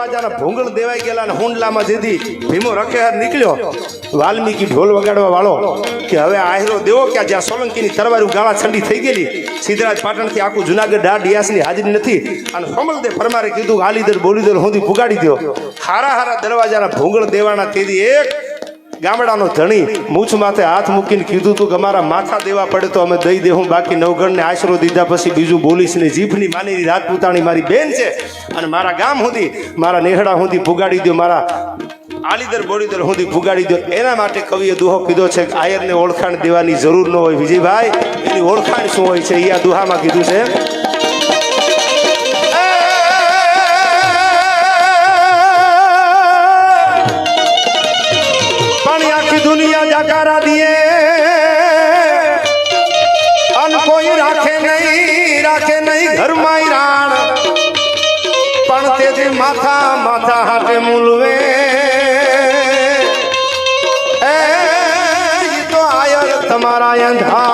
દરવાજાના ભૂંગળ દેવાઈ ગયેલા અને હુંડલામાં જેથી ભીમો રખેહાર નીકળ્યો. વાલ્મીકી ઢોલ વગાડવા વાળો કે હવે આહેરો દેવો કે જ્યાં સોલંકીની તરવારી ગાળા ઠંડી થઈ ગયેલી. સિદ્ધરાજ પાટણથી આખું જુનાગઢ ડા ડિયાસની હાજરી નથી. અને ફમલદે પરમારે કીધું આલીદર બોલીદર સુધી પુગાડી દો હારા હારા દરવાજાના ભૂંગળ દેવાના તેથી એક ગામડાનો ધણી મૂછ માથે હાથ મૂકીને કીધું તું કે અમારા માથા દેવા પડે તો અમે દઈ દેહું બાકી નવગણને આશરો દીધા પછી બીજું બોલીશ ને જીભની માની રાજપૂતાણી મારી બેન છે. અને મારા ગામ સુધી, મારા નેહડા સુધી પુગાડી દો મારા આલીદર બોડીદર સુધી પુગાડી દો એના માટે કવિએ દુહો કીધો છે કે આયરને ઓળખાણ દેવાની જરૂર ન હોય વિજયભાઈ. એની ઓળખાણ શું હોય છે એ આ દુહામાં કીધું છે. જકારા દીએ અન કોઈ રાખે નહીં રાખે નહીં ઘરમાં રાણ પણ તેથી માથા માથા હાટે મૂલવે એ તો આયર તમારા અંધા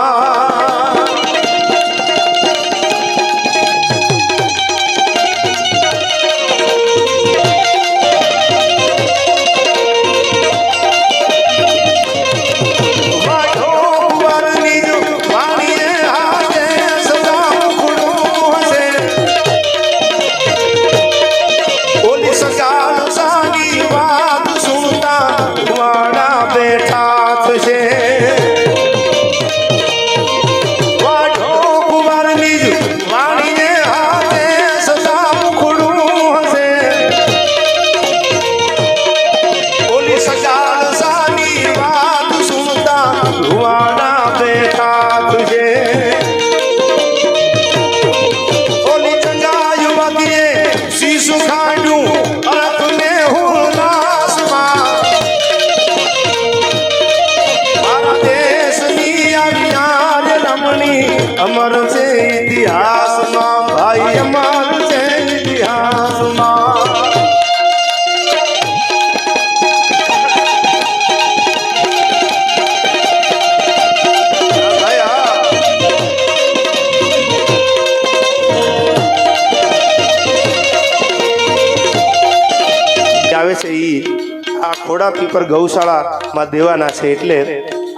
ખોડા પીપર ગૌશાળામાં દેવાના છે એટલે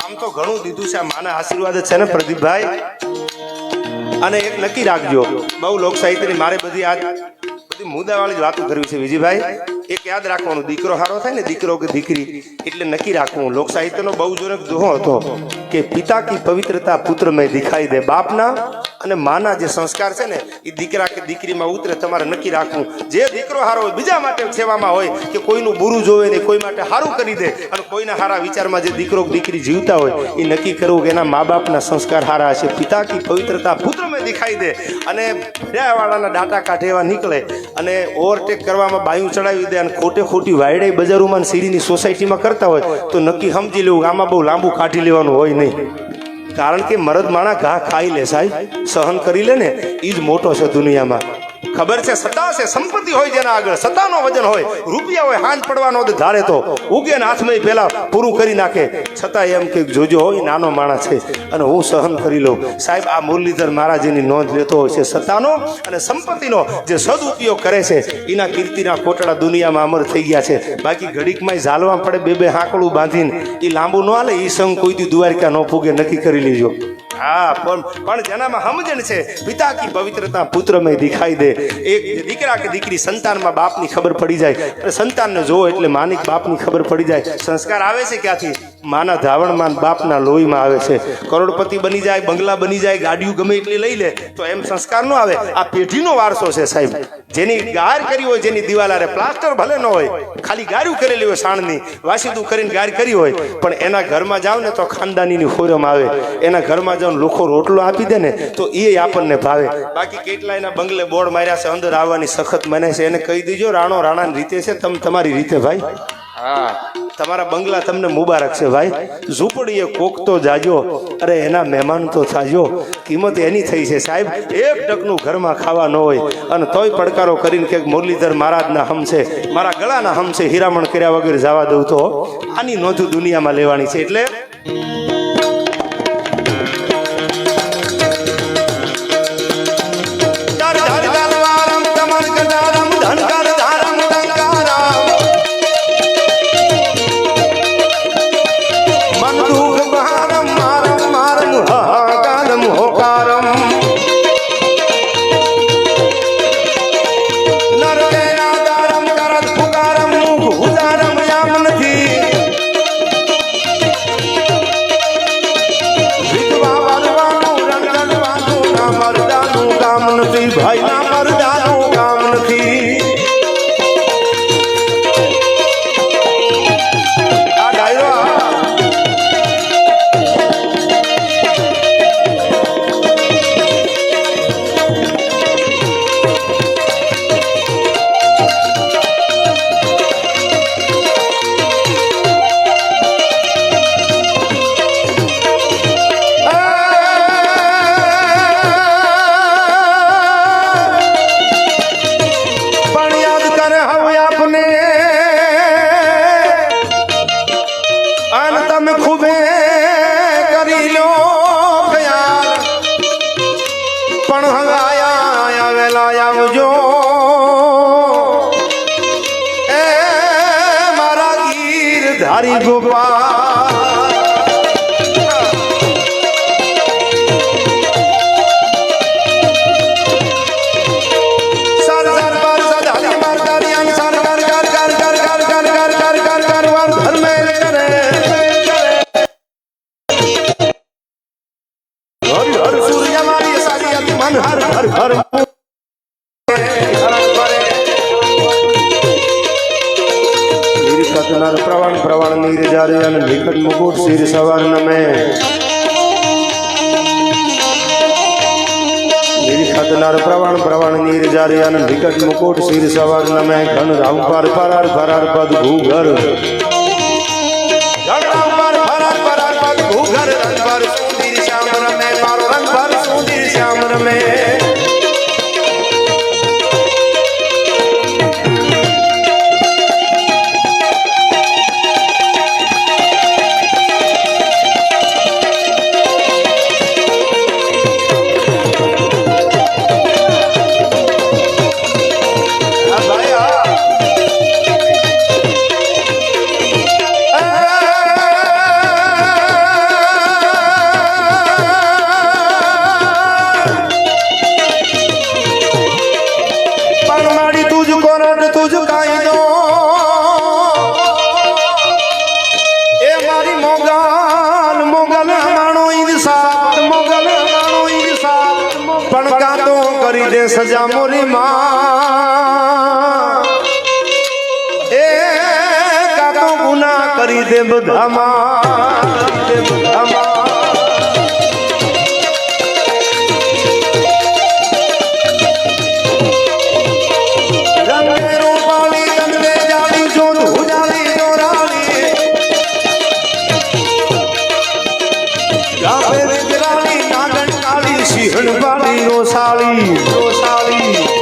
આમ તો ઘણું દીધું છે, આ માના આશીર્વાદ છે ને પ્રદીપભાઈ? અને એક નક્કી રાખજો, બહુ લોક સાહિત્યની મારે બધી આ બધી મુદ્દાવાળી જ વાતો કરવી છે વિજયભાઈ. એક યાદ રાખવાનું, દીકરો હારો થાય ને દીકરો કે દીકરી, એટલે નક્કી રાખવું. લોક સાહિત્યનો બહુ જોરક દોહો હતો કે પિતા કી પવિત્રતા પુત્ર મેં દિખાઈ દે બાપના અને માના જે સંસ્કાર છે ને એ દીકરા કે દીકરીમાં ઉતરે, તમારે નક્કી રાખવું. જે દીકરો હારો હોય, બીજા માટે સેવામાં હોય કે કોઈનું બુરું જોવે નહીં, કોઈ માટે સારું કરી દે, અને કોઈના હારા વિચારમાં જે દીકરો દીકરી જીવતા હોય એ નક્કી કરવું કે એના મા બાપના સંસ્કાર હારા હશે. પિતા કી પવિત્રતા પુત્રમાં દેખાઈ દે, અને ફેરવાળાના ડાટા કાઢે એવા નીકળે, અને ઓવરટેક કરવામાં બાયું ચડાવી દે, અને ખોટે ખોટી વાયડે બજારોમાં સીડીની સોસાયટીમાં કરતા હોય, તો નક્કી સમજી લેવું આમાં બહુ લાંબુ કાઢી લેવાનું હોય નહીં. કારણ કે મરદ માણા ઘા ખાઈ લે સાહેબ, સહન કરી લે ને એ જ મોટો છે દુનિયામાં. ખબર છે? સત્તા સંપત્તિ હોય જેના આગળ સત્તાનો વજન હોય, રૂપિયા હોય હાથ પડવાનો ધારે તો ઉગે ને હાથમાં પેલા પૂરું કરી નાખે. છતાં એમ કે જોજો હોય નાનો માણસ છે, અને હું સહન કરી લઉં. સાહેબ, આ મુરલીધર મહારાજીની નોંધ લેતો હોય છે સત્તાનો અને સંપત્તિનો જે સદુપયોગ કરે છે, એના કીર્તિના કોટડા દુનિયામાં અમર થઈ ગયા છે. બાકી ઘડીકમાં ઝાલવા પડે, બે બે હાંકડું બાંધીને એ લાંબુ ન હાલે એ સંઘ કોઈથી દ્વારકા ન ફૂગે, નક્કી કરી લેજો. હા, પણ પણ જેનામાં સમજણ છે પિતા કી પવિત્રતા પુત્ર મેં દિખાઈ દે. એક દીકરા કે દીકરી સંતાનમાં બાપની ખબર પડી જાય. અને સંતાનને જોવો એટલે માની બાપની ખબર પડી જાય. સંસ્કાર આવે છે ક્યાંથી? માના ધાવણમાં બાપના લોહીમાં આવે છે. કરોડપતિ બની જાય, બંગલા બની જાય, ગાડીઓ ગમે એટલી લઈ લે, તો એમ સંસ્કાર નો આવે. આ પેઢીનો વારસો છે સાહેબ. જેની ગાર કરી હોય, જેની દિવાલારે પ્લાસ્ટર ભલે ન હોય, ખાલી ગાર્યું કરેલી હોય સાણની, વાસીદું કરીને ગાર કરી હોય, પણ એના ઘરમાં જાવ ને તો ખાનદાનીની ખોરમ આવે. એના ઘરમાં જાવ લોકો રોટલો આપી દે ને, તો એ આપણને ભાવે. બાકી કેટલા એના બંગલે બોર્ડ માર્યા છે, અંદર આવવાની સખત મને છે. એને કહી દેજો, રાણો, રાણાની રીતે છે, તમે તમારી રીતે ભાઈ. હા. તમારા બંગલા તમને મુબારક છે ભાઈ. ઝૂંપડીએ કોક તો જાજો, અરે એના મહેમાન તો થાજો. કિંમત એની થઈ છે સાહેબ, એક ટકનું ઘરમાં ખાવા ન હોય. અને તોય પડકારો કરીને કે મુરલીધર મહારાજના હમ છે, મારા ગળાના હમ છે, હીરામણ કર્યા વગર જવા દઉં તો. આની નોંધું દુનિયામાં લેવાની છે એટલે গোপাল જનાર પ્રવાણ પ્રવાણ નીર જારે અને વિકટ મુકુટ શિર સવાર નમે. ખતનાર પ્રવાણ પ્રવાણ નીર જારે અને વિકટ મુકુટ શિર સવાર નમે. ઘન રામ પાર, પરાર પરાર પદ ભૂ ઘર બધામાં એ કાતો ગુના કરી દે બધામાં બધામાં. સિંહણ વાળી રોસાળી રોસાળી.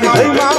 body. Hey, mama.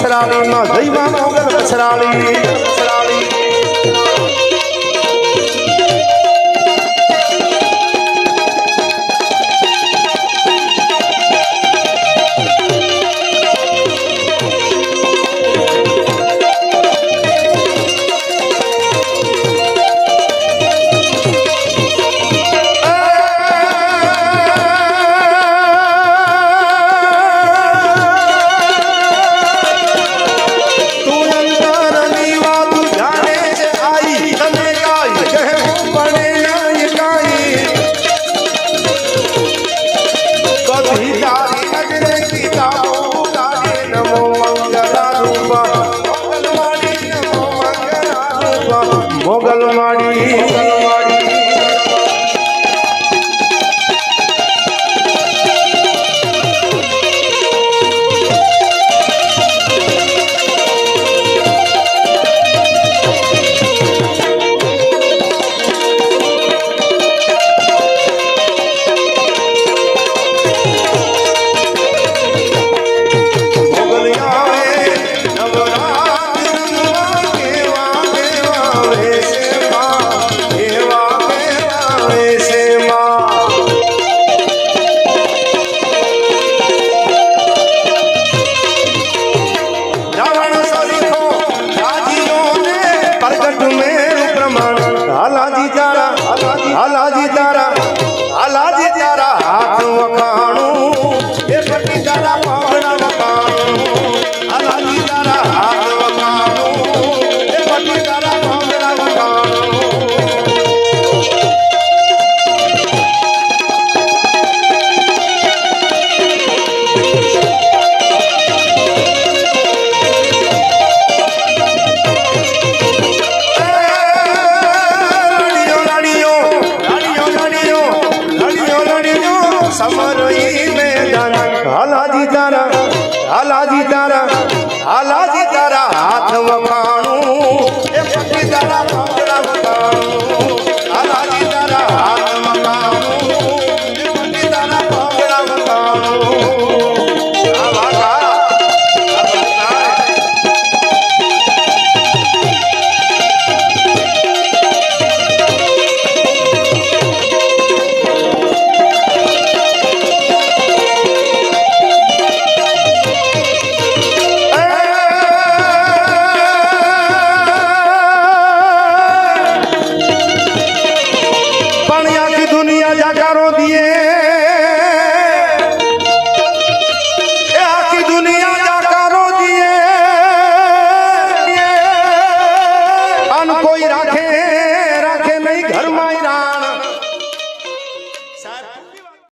ਪਛਰਾਲੀ ਮਾਧਈ ਮਾਂ ਮੋਗਲ ਪਛਰਾਲੀ